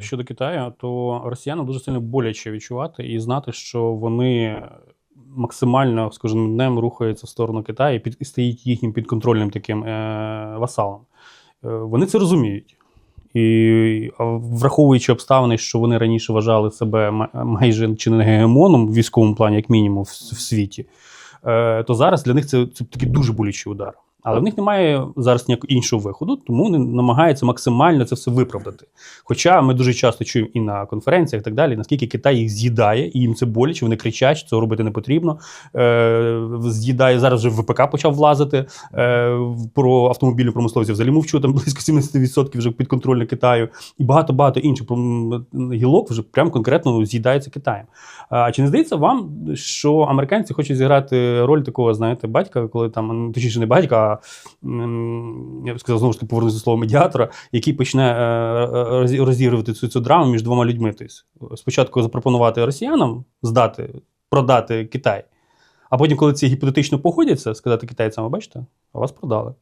Щодо Китаю, то росіянам дуже сильно боляче відчувати і знати, що вони максимально з кожним днем рухаються в сторону Китаю і, під, і стають їхнім підконтрольним таким е, васалом. Е, вони це розуміють. І враховуючи обставини, що вони раніше вважали себе майже чи не гегемоном в військовому плані, як мінімум, в, в світі, е, то зараз для них це, це такий дуже болючий удар. Але в них немає зараз ніякого іншого виходу, тому вони намагаються максимально це все виправдати. Хоча ми дуже часто чуємо і на конференціях, і так далі, наскільки Китай їх з'їдає, і їм це боляче, вони кричать, що цього робити не потрібно. Е, з'їдає зараз вже ВПК почав влазити. Е, про автомобільну промисловість взагалі мовчу, там близько 70% вже підконтрольно Китаю, і багато-багато інших гілок вже прям конкретно з'їдається Китаєм. А чи не здається вам, що американці хочуть зіграти роль такого, знаєте, батька, коли там, ну, точніше, не батька, я б сказав, знову ж таки повернуся до слова медіатора, який почне е, е, розігрувати цю, цю драму між двома людьми. Тобто, спочатку запропонувати росіянам здати, продати Китай, а потім, коли ці гіпотетично погодяться, сказати китайцям, ви бачите, а вас продали.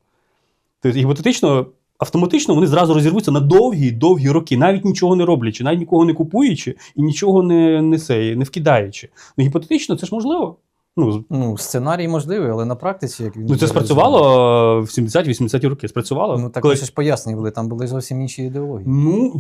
Тобто, гіпотетично. Автоматично вони зразу розірвуться на довгі довгі роки, навіть нічого не роблячи, навіть нікого не купуючи і нічого не, не, се- не вкидаючи. Ну, гіпотетично, це ж можливо. Ну, Ну, сценарій можливий, але на практиці, як він ну це спрацювало в 70-80-ті роки. Спрацювало. Ну так Коли- ж пояснювали, там були зовсім інші ідеології. Ну,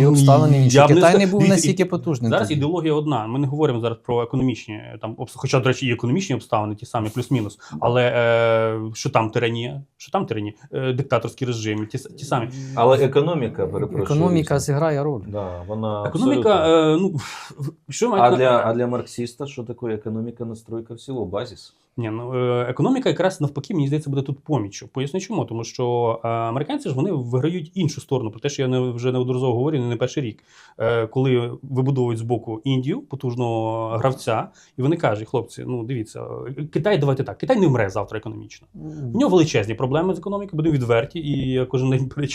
І обставини інші. я Китай ска- не був настільки потужним. Зараз тоді. ідеологія одна. Ми не говоримо зараз про економічні, там, хоча, до речі, і економічні обставини, ті самі, плюс-мінус. Але е, що там тиранія, що там тиранія, е, диктаторські режими, ті, ті самі. Але економіка, перепрошую. Економіка зіграє роль. Да, вона Економіка, е, ну, що А для, а для марксиста що таке економіка, настройка всего, базис? Ні, ну е, економіка якраз навпаки, мені здається, буде тут поміччю. Поясню чому. Тому що е, американці ж вони виграють іншу сторону, про те, що я не вже неодноразово говорю, не перший рік. Е, коли вибудовують з боку Індію, потужного гравця, і вони кажуть, хлопці, ну дивіться, Китай, давайте так, Китай не вмре завтра економічно. В нього величезні проблеми з економікою, будемо відверті, і я кожен день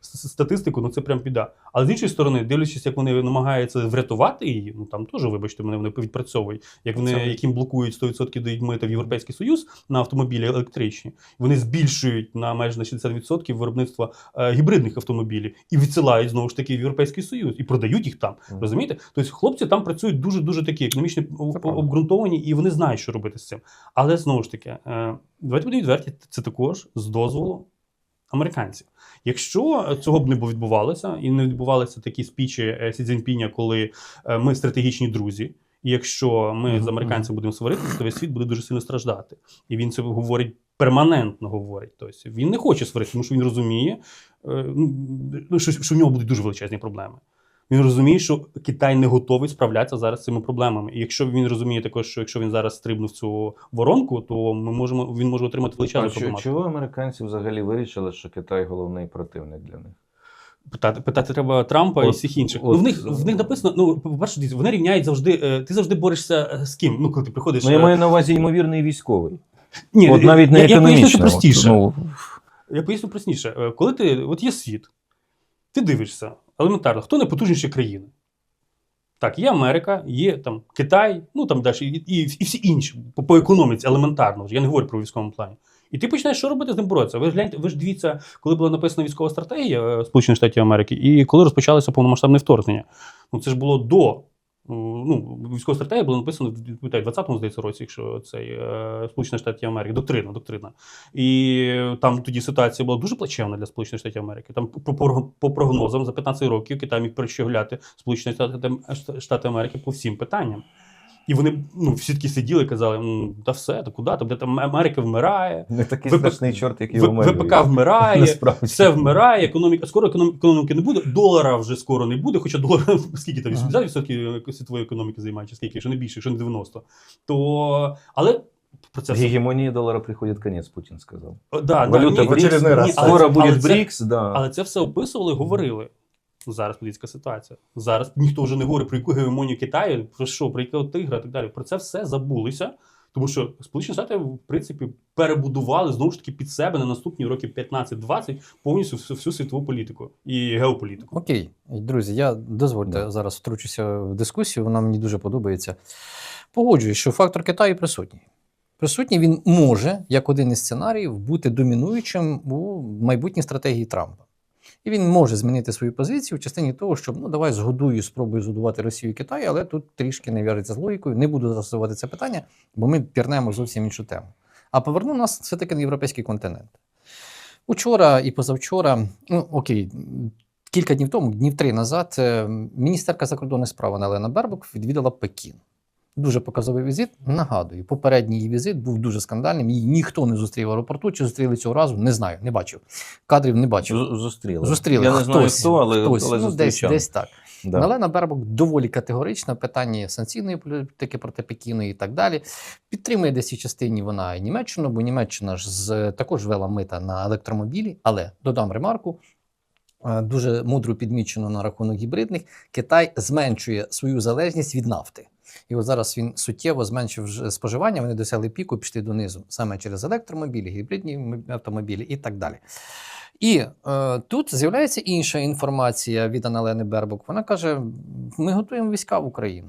с- статистику, ну це прям біда. Але з іншої сторони, дивлячись, як вони намагаються врятувати її, ну там теж, вибачте, мене вони відпрацьовують, як вони яким блокують 100% дають мита в Європейський Союз на автомобілі електричні, вони збільшують на майже на 60% виробництва е, гібридних автомобілів і відсилають знову ж таки в Європейський Союз і продають їх там. Мгм. Розумієте? Тобто хлопці там працюють дуже дуже такі економічно обґрунтовані, і вони знають, що робити з цим. Але знову ж таки, е, давайте будемо відверті, це також з дозволу американців. Якщо цього б не бу- відбувалося, і не відбувалися такі спічі е, Сі Цзіньпіня, коли ми стратегічні друзі. І якщо ми з американцями будемо сваритися, то весь світ буде дуже сильно страждати. І він це говорить перманентно говорить. Тобто він не хоче сваритися, тому що він розуміє, е, ну, що, що в нього будуть дуже величезні проблеми. Він розуміє, що Китай не готовий справлятися зараз з цими проблемами. І якщо він розуміє також, що якщо він зараз стрибнув цю воронку, то ми можемо він може отримати величезну проблему. чого американці взагалі вирішили, що Китай головний противник для них? Питати, питати треба Трампа і всіх інших. от- ну, в них в них написано. Ну, по-перше, вони рівняють завжди. е, Ти завжди борешся е, з ким? Ну, коли ти приходиш. Ну, я е, маю на увазі ймовірний військовий. Ні, От навіть не я, я поясню економічно. це простіше. Ну, Я поясню простіше. Коли ти от є світ, ти дивишся елементарно, хто найпотужніші країни. Так, є Америка, є там Китай, ну там далі, і, і, і всі інші по, по економіці, елементарно вже. Я не говорю про військовому плані. І ти починаєш що робити з ним боротися. Ви ж гляньте, ви ж дивіться, коли була написана військова стратегія е, Сполучених Штатів Америки, і коли розпочалося повномасштабне вторгнення. Ну це ж було до. е, Ну, військова стратегія була написана в 20-му, здається, році, якщо цей е, Сполучених Штатів Америки, доктрина, доктрина. І там тоді ситуація була дуже плачевна для Сполучених Штатів Америки. Там по, прогнозам за 15 років Китай міг перещегляти Сполучені Штати Америки по всім питанням. І вони ну, всі такі сиділи і казали: ну, та все, та куди? Та там Америка вмирає, не такий ВП- страшний чорт, який В-. ВПК вмирає, Насправді. все вмирає, економіка, скоро економ- економіки не буде, долара вже скоро не буде, хоча долар, скільки там, 80% світової економіки займає, чи скільки, якщо не більше, якщо не 90. То, але про це В все. гегемонії долара приходить конець, Путін сказав. Да, да, Валюта ні, БРИКС, раз. ні, але скоро це- буде але це- БРИКС, да. Але це все описували, говорили. Зараз політична ситуація. Зараз ніхто вже не говорить про яку гегемонію Китаю, про що, про якого тигра і так далі. Про це все забулися. Тому що Сполучені Штати, в принципі, перебудували знову ж таки під себе на наступні років 15-20 повністю всю, всю світову політику і геополітику. Окей, друзі, я дозвольте Да. зараз втручуся в дискусію, вона мені дуже подобається. Погоджуюсь, що фактор Китаю присутній. Присутній він може, як один із сценаріїв, бути домінуючим у майбутній стратегії Трампа. І він може змінити свою позицію в частині того, щоб ну давай згодую, спробую згодувати Росію і Китай, але тут трішки не в'яжеться з логікою. Не буду застосувати це питання, бо ми пірнемо зовсім іншу тему. А поверну нас все-таки на європейський континент. Учора і позавчора, ну окей, кілька днів тому, днів три назад, е, міністерка закордонних справ Олена Бербок відвідала Пекін. Дуже показовий візит. Нагадую, попередній її візит був дуже скандальним. Її ніхто не зустрів в аеропорту. Чи зустріли цього разу? Не знаю, не бачив. Кадрів не бачив. Зустріли. Зустріли. Я не знаю хто, але, хтось. але ну, десь, десь так. Да. Олена Бербок доволі категорична в питанні санкційної політики проти Пекіну і так далі. Підтримує десь цій частині вона і Німеччину, бо Німеччина ж з, також вела мита на електромобілі. Але додам ремарку. е, Дуже мудро підмічено на рахунок гібридних. Китай зменшує свою залежність від нафти. І от зараз він суттєво зменшив споживання. Вони досягли піку, пішли донизу саме через електромобілі, гібридні автомобілі і так далі. І е, тут з'являється інша інформація від Аналени Бербок. Вона каже: ми готуємо війська в Україну.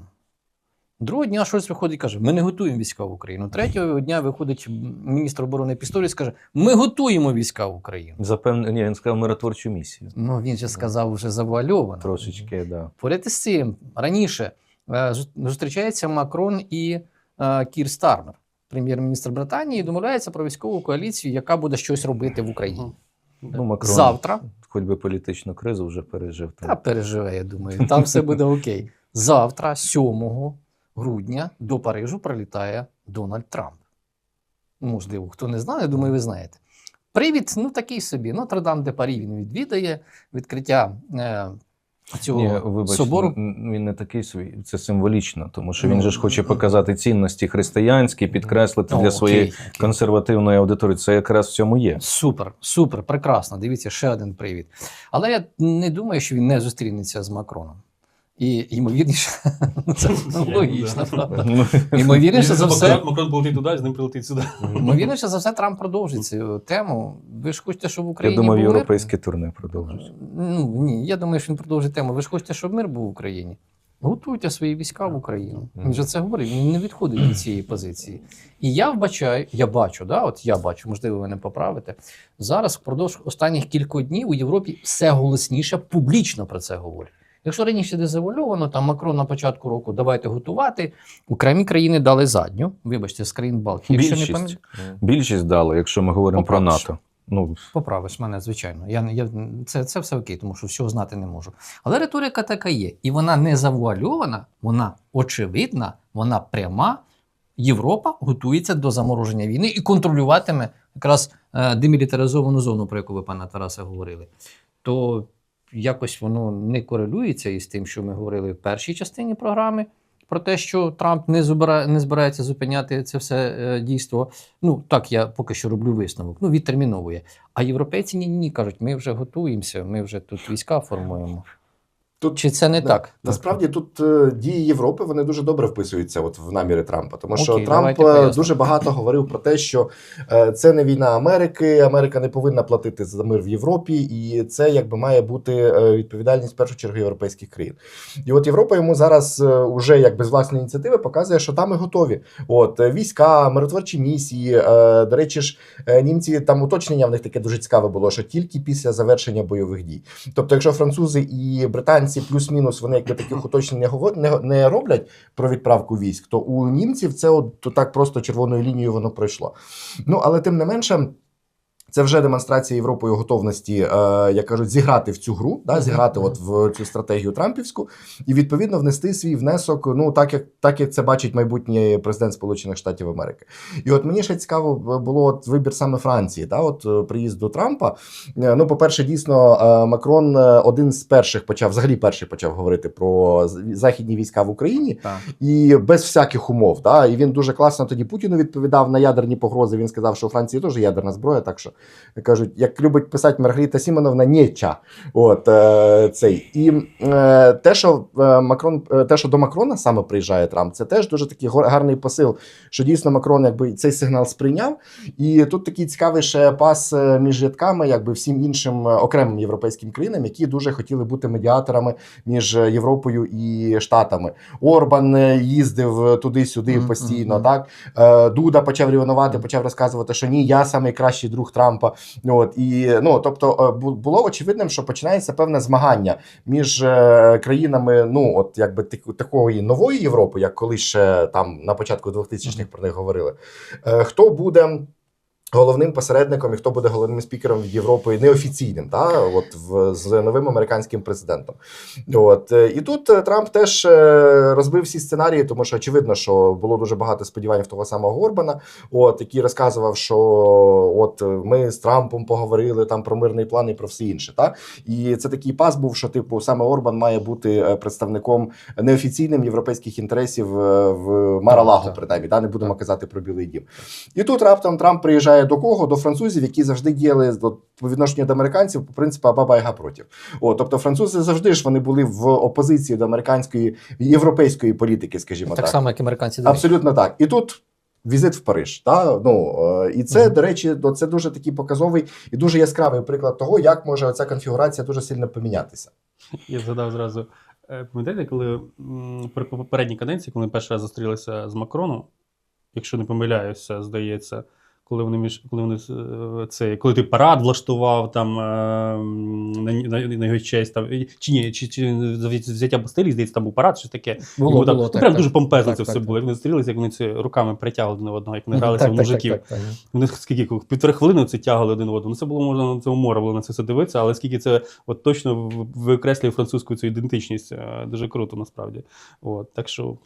Другого дня щось виходить і каже: ми не готуємо війська в Україну. Третього дня виходить міністр оборони Пісторіс і каже: Ми готуємо війська в Україну. Запевне, ні, він сказав миротворчу місію. Ну він же сказав вже завуальовано. Трошечки, да. Поряд із цим раніше е, зустрічається Макрон і е, Кір Стармер, прем'єр-міністр Британії, і домовляється про військову коаліцію, яка буде щось робити в Україні. Ну, Макрон, Завтра хоч би політичну кризу вже пережив. Та переживе, я думаю, там все буде окей. Завтра, 7 грудня, до Парижу прилітає Дональд Трамп. Можливо, хто не знає, думаю, ви знаєте. Привід, ну такий собі. Нотр-Дам де Парі він відвідає відкриття е, цього Ні, вибач, собору. він не такий свій, це символічно, тому що Ну, він же ж хоче показати цінності християнські, підкреслити О, для своєї окей, окей. консервативної аудиторії. Це якраз в цьому є. Супер, супер, прекрасно. Дивіться, ще один привід. Але я не думаю, що він не зустрінеться з Макроном. І ймовірніше, це логічно, правда. Ну, Ймовірніше за все. Макрон, полетить туди, з ним прилетить сюди. Ймовірніше за все, Трамп продовжить цю тему. Ви ж хочете, щоб в Я Україні був мир? європейське турне продовжить. Ну ні, я думаю, що він продовжить тему. Ви ж хочете, щоб мир був в Україні? Готуйте свої війська в Україну. Він же це говорить, він не відходить від цієї позиції. І я вбачаю, я бачу, да, от я бачу, можливо, ви не поправите. Зараз впродовж останніх кількох днів у Європі все голосніше публічно про це говорять. Якщо раніше дезавуальовано, там Макрон на початку року давайте готувати, окремі країни дали задню. Вибачте, з країн Балтії. Якщо не Більшість. Більшість дали, якщо ми говоримо про НАТО. Ну, Поправиш мене, звичайно. Я, я, це, це все окей, тому що всього знати не можу. Але риторика така є. І вона не завуальована, вона очевидна, вона пряма. Європа готується до замороження війни і контролюватиме якраз е, демілітаризовану зону, про яку ви, пане Тарасе, говорили. То якось воно не корелюється із тим, що ми говорили в першій частині програми. Про те, що Трамп не збирає, не збирається зупиняти це все е, дійство. Ну так я поки що роблю висновок. Ну відтерміновує. А європейці ні, ні кажуть, ми вже готуємося, ми вже тут війська формуємо. Тут Чи це не Да. так? Насправді тут е, дії Європи вони дуже добре вписуються от в наміри Трампа. Тому що Окей, Трамп е, дуже багато говорив про те, що е, це не війна Америки, Америка не повинна платити за мир в Європі, і це якби має бути е, відповідальність в першу чергу європейських країн. І от Європа йому зараз е, уже якби з власної ініціативи показує, що там і готові. От е, війська, миротворчі місії. е, До речі ж, е, німці там уточнення в них таке дуже цікаве було, що тільки після завершення бойових дій. Тобто, якщо французи і британці плюс-мінус вони якби таких уточнень не говор- не, не роблять про відправку військ, то у німців це от то так просто червоною лінією воно пройшло. Ну але тим не менше. Це вже демонстрація Європою готовності, е, як кажуть, зіграти в цю гру, да, зіграти от в цю стратегію Трампівську, і відповідно внести свій внесок. Ну так як так як це бачить майбутній президент Сполучених Штатів Америки. І от мені ще цікаво було от вибір саме Франції, да, от е, приїзду Трампа. Е, Ну, по-перше, дійсно, е, Макрон один з перших почав, взагалі перший почав говорити про західні війська в Україні Так. і без всяких умов. Да? І він дуже класно тоді Путіну відповідав на ядерні погрози. Він сказав, що у Франції теж ядерна зброя. Так що кажуть, як любить писати Маргарита Сімоновна, нєча. От е, цей і е, те, що е, Макрон, е, те, що до Макрона саме приїжджає Трамп, це теж дуже такий гарний посил, що дійсно Макрон якби цей сигнал сприйняв. І тут такий цікавий ще пас е, між рядками, якби всім іншим е, окремим європейським країнам, які дуже хотіли бути медіаторами між Європою і Штатами. Орбан е, їздив туди-сюди постійно. мгм. Так Е, Дуда почав рівнувати, почав розказувати, що ні, я найкращий друг Трампа. Трампа. От і ну тобто е, було очевидним, що починається певне змагання між е, країнами, ну от якби такої нової Європи, як колись ще там на початку 2000-х про них говорили. Е, Хто буде головним посередником і хто буде головним спікером від Європи неофіційним, та от в з новим американським президентом. От е, і тут е, Трамп теж е, розбив всі сценарії, тому що очевидно, що було дуже багато сподівань в того самого Горбана, от який розказував, що от ми з Трампом поговорили там про мирний план і про все інше. Та і це такий пас був, що типу саме Орбан має бути представником неофіційним європейських інтересів в Маралаго, принаймні, та не будемо казати про Білий Дім. І тут раптом Трамп приїжджає до кого? До французів, які завжди діяли до- по відношенню до американців по принципу Абаба Яга проти. О, тобто французи завжди ж вони були в опозиції до американської європейської політики, скажімо так. Так само, як американці до них. Абсолютно так. І тут. Візит в Париж, та ну е, і це, Мгм. до речі, це дуже такий показовий і дуже яскравий приклад того, як може ця конфігурація дуже сильно помінятися. Я згадав зразу. е, Пам'ятаєте, коли при попередній каденції, коли ми перший раз зустрілися з Макроном, якщо не помиляюся, здається, коли вони між коли вони е, це коли ти парад влаштував там е, на, на, на його честь, там чи ні, чи, чи взяття Бастилії, здається, там був парад, щось таке. Було, Йому там, було, ну, так, прям так. дуже помпезно Так, це так, все так. було. Як вони зустрілися, як вони це руками притягли один одного, як вони гралися так, в мужиків. так, так, так. Вони скільки півтори хвилини це тягали один одного. Ну це було можна на цьому море було на це все дивитися, але скільки це от точно в- виокреслює французьку цю ідентичність, е, дуже круто насправді. От так що